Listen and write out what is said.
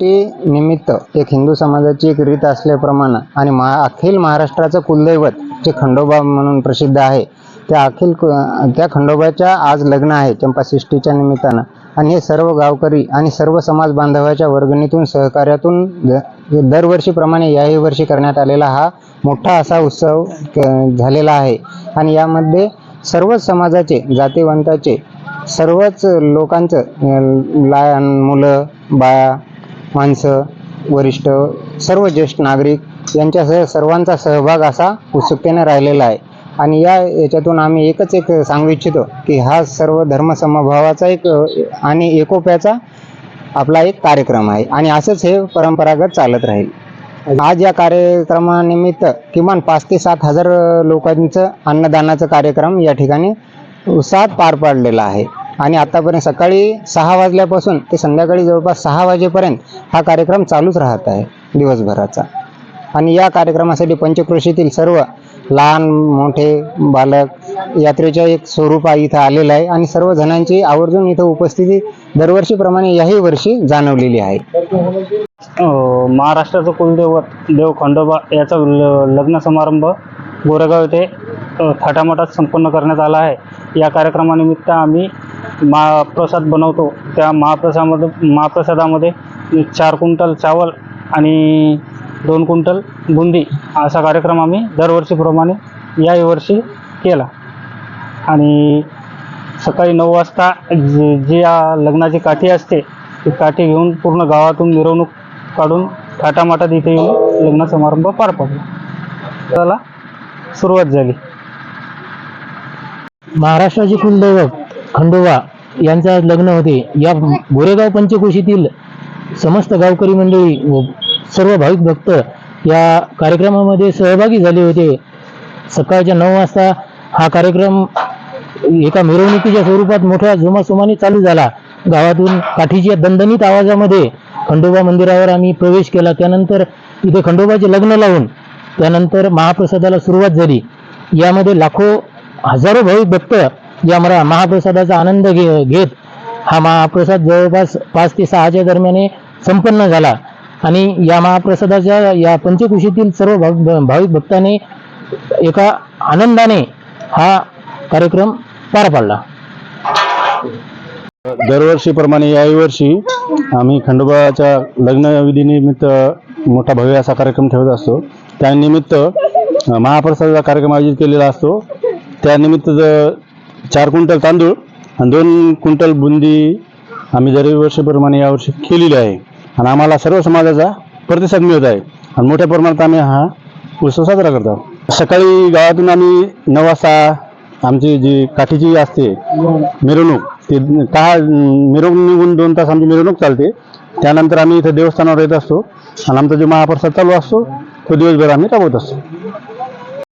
ती निमित्त एक हिंदू समाजाची एक रीत असल्याप्रमाणे आणि महा अखिल महाराष्ट्राचं कुलदैवत जे खंडोबा म्हणून प्रसिद्ध आहे त्या अखिल कु- त्या खंडोबाच्या आज लग्न आहे चंपाषष्टीच्या निमित्तानं. आणि हे सर्व गावकरी आणि सर्व समाज बांधवाच्या वर्गणीतून सहकार्यातून द- दरवर्षीप्रमाणे याही वर्षी करण्यात आलेला हा मोठा असा उत्सव क- झालेला आहे. आणि यामध्ये सर्वच समाजाचे जातीवंताचे सर्वच लोकांचं लहान मुलं बाया माणसं वरिष्ठ सर्व ज्येष्ठ नागरिक यांच्यासह सर्वांचा सहभाग असा उत्सुकतेने राहिलेला आहे. आणि या याच्यातून आम्ही एकच एक सांगू इच्छितो की हा सर्व धर्मसमभावाचा एक आणि एकोप्याचा आपला एक कार्यक्रम आहे. आणि असंच हे परंपरागत चालत राहील. आज या कार्यक्रमानिमित्त किमान पाच ते सात हजार लोकांचं अन्नदानाचा कार्यक्रम या ठिकाणी उत्साहात पार पाडलेला आहे. आणि आतापर्यंत सकाळी सहा वाजल्यापासून ते संध्याकाळी जवळपास सहा वाजेपर्यंत हा कार्यक्रम चालूच राहत आहे दिवसभराचा. आणि या कार्यक्रमासाठी पंचक्रोशीतील सर्व लहान मोठे बालक यात्रेच्या एक स्वरूप इथं आलेलं आहे आणि सर्व जणांची आवर्जून इथं उपस्थिती दरवर्षीप्रमाणे याही वर्षी जाणवलेली आहे. महाराष्ट्राचं कुलदैवत देव खंडोबा याचा लग्न समारंभ गोरेगाव येथे थाटामाटात संपन्न करण्यात आला आहे. या कार्यक्रमानिमित्त आम्ही महाप्रसाद बनवतो. त्या महाप्रसादामध्ये महाप्रसादामध्ये चार क्विंटल चावल आणि दोन क्विंटल बुंदी असा कार्यक्रम आम्ही दरवर्षीप्रमाणे याही वर्षी केला. आणि सकाळी नऊ वाजता जी जी या लग्नाची काठी असते ती काठी घेऊन पूर्ण गावातून मिरवणूक काढून थाटामाटात इथे येऊन लग्न समारंभ पार पडला. त्याला सुरुवात झाली. महाराष्ट्राची कुलदैवत खंडोबा यांचं आज लग्न होते. या गोरेगाव पंचकोशीतील समस्त गावकरी मंडळी व सर्व भाविक भक्त या कार्यक्रमामध्ये सहभागी झाले होते. सकाळच्या नऊ वाजता हा कार्यक्रम एका मिरवणुकीच्या स्वरूपात मोठ्या जोमासोमाने चालू झाला. गावातून काठीच्या दणदणीत आवाजामध्ये खंडोबा मंदिरावर आम्ही प्रवेश केला. त्यानंतर इथे खंडोबाचे लग्न लावून त्यानंतर महाप्रसादाला सुरुवात झाली. यामध्ये लाखो हजारो भाविक भक्त या मरा महाप्रसादाचा आनंद घे घेत हा महाप्रसाद जवळपास पाच ते सहाच्या दरम्याने संपन्न झाला. आणि या महाप्रसादाच्या या पंचकुशीतील सर्व भाविक भक्तांनी एका आनंदाने हा कार्यक्रम पार पाडला. दरवर्षीप्रमाणे याही वर्षी आम्ही खंडोबाच्या लग्नविधीनिमित्त मोठा भव्य असा कार्यक्रम ठेवत असतो. त्यानिमित्त महाप्रसादाचा कार्यक्रम आयोजित केलेला असतो. त्यानिमित्त चार क्विंटल तांदूळ आणि दोन क्विंटल बुंदी आम्ही दरवर्षीप्रमाणे यावर्षी केलेली आहे. आणि आम्हाला सर्व समाजाचा प्रतिसाद मिळत आहे. आणि मोठ्या प्रमाणात आम्ही हा उत्सव साजरा करतो सकाळी गावातून आम्ही नऊ वाजता आमची जी काठीची असते मिरवणूक ती दहा मिरवणूक निघून दोन तास आमची मिरवणूक चालते. त्यानंतर आम्ही इथं देवस्थानावर येत असतो आणि आमचा जो महाप्रसाद चालू असतो तो दिवसभर आम्ही राबवत असतो.